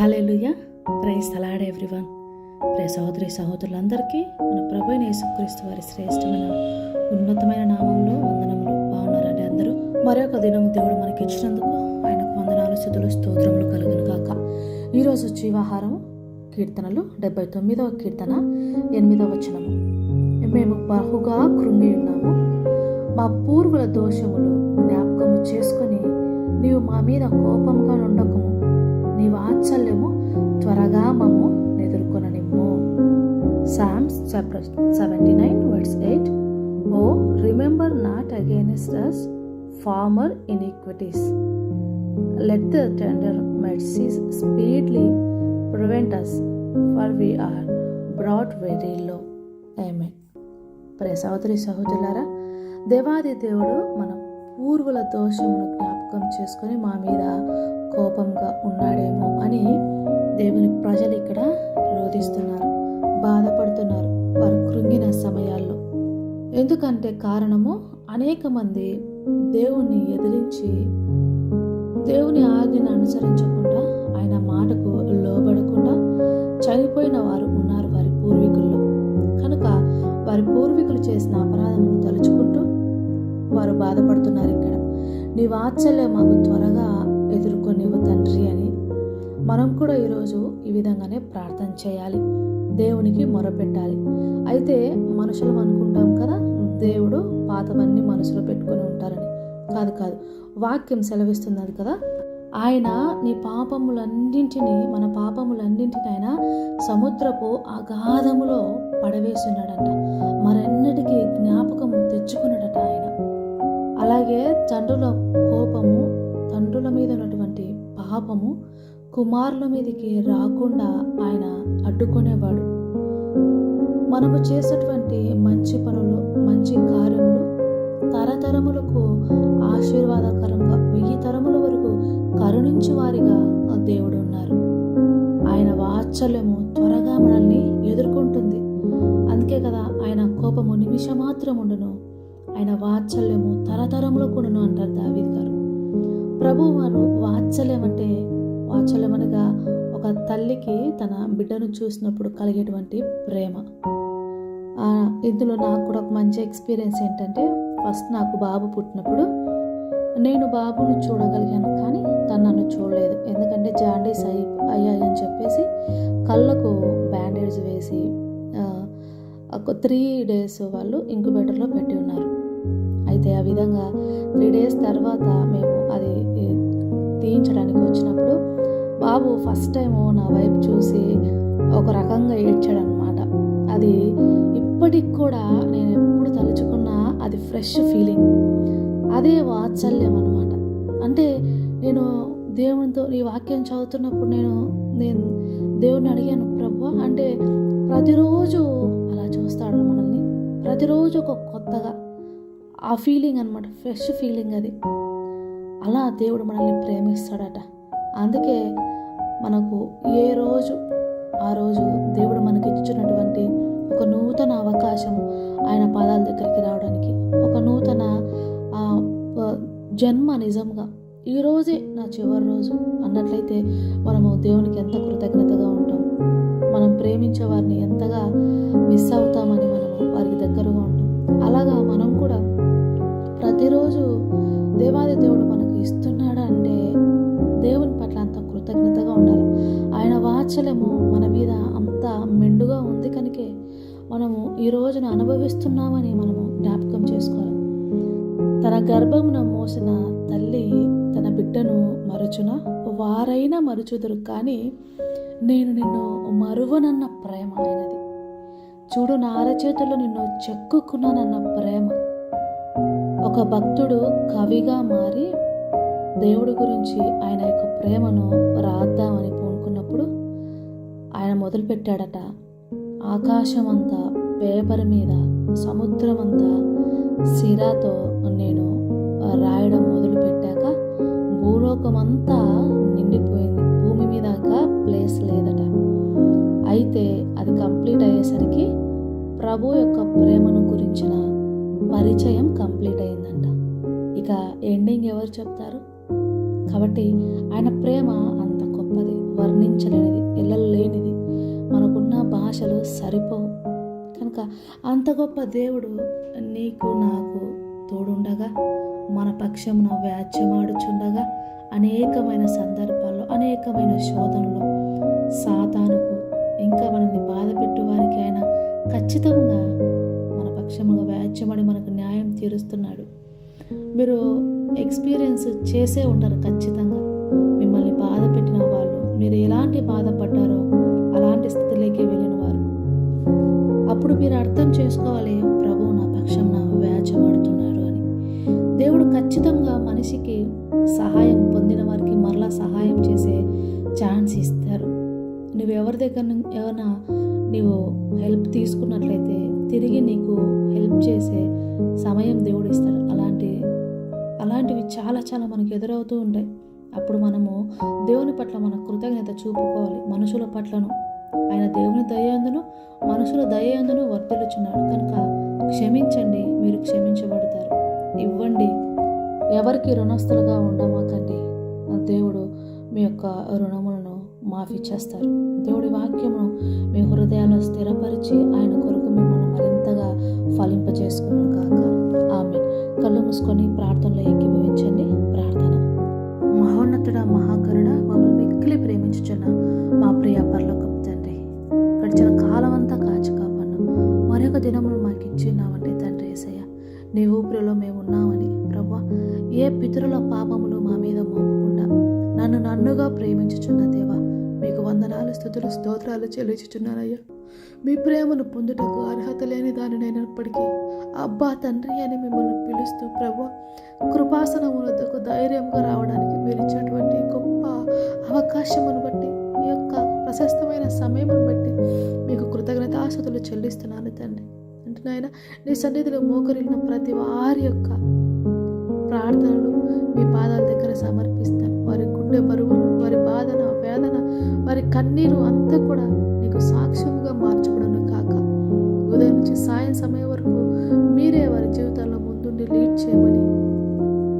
Hallelujah praise the Lord everyone. Pray సహోదరి సహోదరులందరికీ మన ప్రభు యేసుక్రీస్తు వారి శ్రేష్టమైన ఉన్నతమైన నామంలో వందనములు బాగున్నారండి అందరూ. మరొక దినము దేవుడు మనకి ఇచ్చినందుకు ఆయనకు వందనాలు స్థుతులు స్తోత్రములు కలుగును కాక ఈరోజు జీవాహారం కీర్తనలు డెబ్బై తొమ్మిదవ కీర్తన ఎనిమిదవ వచనము. మేము బహుగా కృంగి ఉన్నాము. మా పూర్వుల దోషములు జ్ఞాపకము చేసుకొని నీవు మా మీద కోపంగా chapter seventy nine words eight O remember not against us former iniquities let the tender mercies speedily prevent us for we are brought very low ఏమే ప్రే సహోదరి సహోదరులారా దేవాది దేవుడు మన పూర్వుల దోషమును జ్ఞాపకం చేసుకొని మా మీద కోపంగా ఉన్నాడేమో అని దేవుని ప్రజలు ఇక్కడ రోధిస్తున్నారు బాధపడుతున్నారు. వారు కృంగిన సమయాల్లో. ఎందుకంటే కారణము అనేక మంది దేవుణ్ణి ఎదిరించి దేవుని ఆజ్ఞను అనుసరించకుండా ఆయన మాటకు లోబడకుండా చనిపోయిన వారు ఉన్నారు వారి పూర్వీకుల్లో. కనుక వారి పూర్వీకులు చేసిన అపరాధమును తలుచుకుంటూ వారు బాధపడుతున్నారు ఇక్కడ. నీ వాత్సల్యం మాకు త్వరగా ఎదుర్కొనివ్వు తండ్రి అని మనం కూడా ఈరోజు ఈ విధంగానే ప్రార్థన చేయాలి. దేవునికి మొరపెట్టాలి. అయితే మనుషులు అనుకుంటాం కదా దేవుడు పాతవన్నీ మనసులో పెట్టుకొని ఉంటారని. కాదు కాదు. వాక్యం సెలవిస్తున్నది కదా ఆయన నీ పాపములన్నింటినీ మన పాపములన్నింటినీ ఆయన సముద్రపు అగాధములో పడవేస్తున్నాడంట మరెన్నటికీ జ్ఞాపకము తెచ్చుకున్నాడట ఆయన. అలాగే తండ్రుల కోపము తండ్రుల మీద ఉన్నటువంటి పాపము కుమారుల మీదకి రాకుండా ఆయన అడ్డుకునేవాడు. మనము చేసినటువంటి మంచి పనులు మంచి కార్యములు తరతరములకు ఆశీర్వాదకరంగా వెయ్యి తరముల వరకు కరుణించి వారిగా దేవుడు ఉన్నారు. ఆయన వాత్సల్యము త్వరగా మనల్ని ఎదుర్కొంటుంది. అందుకే కదా ఆయన కోపము నిమిషమాత్రం ఉండును. ఆయన వాత్సల్యము తరతరములకు ఉండును అంటారు దావీద్ గారు. ప్రభు వారు వాత్సల్యం అంటే వాత్సల్యం అనగా ఒక తల్లికి తన బిడ్డను చూసినప్పుడు కలిగేటువంటి ప్రేమ. ఇందులో నాకు కూడా ఒక మంచి ఎక్స్పీరియన్స్ ఏంటంటే ఫస్ట్ నాకు బాబు పుట్టినప్పుడు నేను బాబును చూడగలిగాను కానీ తను నన్ను చూడలేదు. ఎందుకంటే జాండీస్ అయి అయ్యాయి అని చెప్పేసి కళ్ళకు బ్యాండేజ్ వేసి ఒక త్రీ డేస్ వాళ్ళు ఇంక్యుబేటర్లో పెట్టి ఉన్నారు. అయితే ఆ విధంగా త్రీ డేస్ తర్వాత మేము అది తీయించడానికి వచ్చినప్పుడు బాబు ఫస్ట్ టైం నా వైపు చూసి ఒక రకంగా ఏడ్చాడనమాట అది ఇప్పటికి కూడా నేను ఎప్పుడు తలుచుకున్నా అది ఫ్రెష్ ఫీలింగ్ అదే వాత్సల్యం అనమాట అంటే నేను దేవునితో ఈ వాక్యం చదువుతున్నప్పుడు నేను నేను దేవుని అడిగాను ప్రభు అంటే ప్రతిరోజు అలా చూస్తాడు మనల్ని? ప్రతిరోజు ఒక కొత్తగా ఆ ఫీలింగ్ అనమాట ఫ్రెష్ ఫీలింగ్ అది. అలా దేవుడు మనల్ని ప్రేమిస్తాడట. అందుకే మనకు ఏ రోజు ఆ రోజు దేవుడు మనకి ఇచ్చినటువంటి ఒక నూతన అవకాశం ఆయన పాదాల దగ్గరికి రావడానికి. ఒక నూతన జన్మ నిజంగా. ఈ రోజే నా చివరి రోజు అన్నట్లయితే మనము దేవునికి ఎంత కృతజ్ఞతగా ఉంటాం. మనం ప్రేమించే వారిని ఎంతగా మిస్ అవుతామని మనము ఈ రోజున అనుభవిస్తున్నామని మనము జ్ఞాపకం చేసుకోవాలి. తన గర్భమున మోసిన తల్లి తన బిడ్డను మరచున? వారైనా మరుచుదురు కానీ నేను నిన్ను మరువనన్న ప్రేమ ఆయనది చూడు నా అరచేతుల్లో నిన్ను చెక్కుకున్నానన్న ప్రేమ. ఒక భక్తుడు కవిగా మారి దేవుడి గురించి ఆయన యొక్క ప్రేమను రాద్దామని పూనుకున్నప్పుడు ఆయన మొదలుపెట్టాడట ఆకాశం అంతా పేపర్ మీద సముద్రం అంతా సిరాతో నేను రాయడం మొదలుపెట్టాక భూలోకమంతా నిండిపోయింది. భూమి మీద ప్లేస్ లేదట. అయితే అది కంప్లీట్ అయ్యేసరికి ప్రభు యొక్క ప్రేమను గురించిన పరిచయం కంప్లీట్ అయిందంట ఇక ఎండింగ్ ఎవరు చెప్తారు? కాబట్టి ఆయన ప్రేమ అంత గొప్పది వర్ణించలేనిది ఎల్లలేనిది. సరిపోవు. కనుక అంత గొప్ప దేవుడు నీకు నాకు తోడుండగా మన పక్షమున వ్యాజ్యమాడుచుండగా అనేకమైన సందర్భాల్లో అనేకమైన శోధనలో సాతానుకు ఇంకా మనల్ని బాధ పెట్టు వారికి ఆయన ఖచ్చితంగా మన పక్షముగా వ్యాజ్యమడి మనకు న్యాయం తీరుస్తున్నాడు. మీరు ఎక్స్పీరియన్స్ చేసే ఉంటారు ఖచ్చితంగా. మిమ్మల్ని బాధ పెట్టిన వాళ్ళు మీరు ఎలాంటి బాధపడ్డారు అర్థం చేసుకోవాలి. ప్రభు నా పక్షం నా అని. దేవుడు ఖచ్చితంగా మనిషికి సహాయం పొందిన వారికి మరలా సహాయం చేసే ఛాన్స్ ఇస్తారు. నువ్వు ఎవరి దగ్గర ఏమైనా నీవు హెల్ప్ తీసుకున్నట్లయితే తిరిగి నీకు హెల్ప్ చేసే సమయం దేవుడు ఇస్తాడు. అలాంటి అలాంటివి చాలా చాలా మనకు ఎదురవుతూ ఉంటాయి. అప్పుడు మనము దేవుని పట్ల మన కృతజ్ఞత చూపుకోవాలి. మనుషుల పట్లను ఆయన దేవుని దయందును మనుషుల దయందును వర్తిల్లుచున్నాడు కనుక క్షమించండి మీరు క్షమించబడతారు. ఇవ్వండి. ఎవరికి రుణస్తులుగా ఉండమాకండి దేవుడు మీ యొక్క రుణములను మాఫీ చేస్తారు. దేవుడి వాక్యమును మీ హృదయాలు స్థిరపరిచి ఆయన కొరకు మిమ్మల్ని మరింతగా ఫలింపజేసుకున్నాను కాక ఆమె కళ్ళు మూసుకొని ప్రార్థనలో ఏకీభవించండి. ప్రార్థన. మహోన్నతుడ మహాకరుడ నీ మేము ఉన్నామని ప్రభా ఏ పితరుల పాపములు మా మీద మోపకుండా నన్ను నన్నుగా ప్రేమించుచున్న దేవా మీకు వందనాలు స్థుతులు స్తోత్రాలు చెల్లించుచున్నానయ్యా మీ ప్రేమను పొందుటకు అర్హత లేని దానినైనప్పటికీ అబ్బా తండ్రి అని మిమ్మల్ని పిలుస్తూ ప్రభు కృపాసనమునకు ధైర్యంగా రావడానికి మీరు ఇచ్చినటువంటి గొప్ప అవకాశమును బట్టి ఈ యొక్క ప్రశస్తమైన సమయమును బట్టి మీకు కృతజ్ఞతాశతులు చెల్లిస్తున్నాను తండ్రి. అంటే నాయన నీ సన్నిధిలో మోకరిల్లిన ప్రతి వారి యొక్క ప్రార్థనలు మీ పాదాల దగ్గర సమర్పిస్తాను. వారి గుండె బరువులు వారి బాధన వేదన వారి కన్నీరు అంతా కూడా నీకు సాక్ష్యంగా మార్చబడను కాక. ఉదయం నుంచి సాయం సమయం వరకు మీరే వారి జీవితాల్లో ముందుండి లీడ్ చేయమని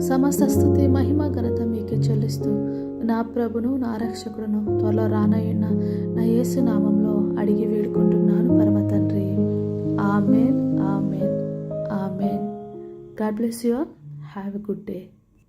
సమస్త స్థుతి మహిమ ఘనత మీకే చెల్లిస్తూ నా ప్రభును నా రక్షకుడును త్వరలో రానయ్యున్న నా యేసు నామంలో అడిగి వేడుకుంటున్నాను. పరమ తండ్రి Amen, Amen, Amen. God bless you all. Have a good day.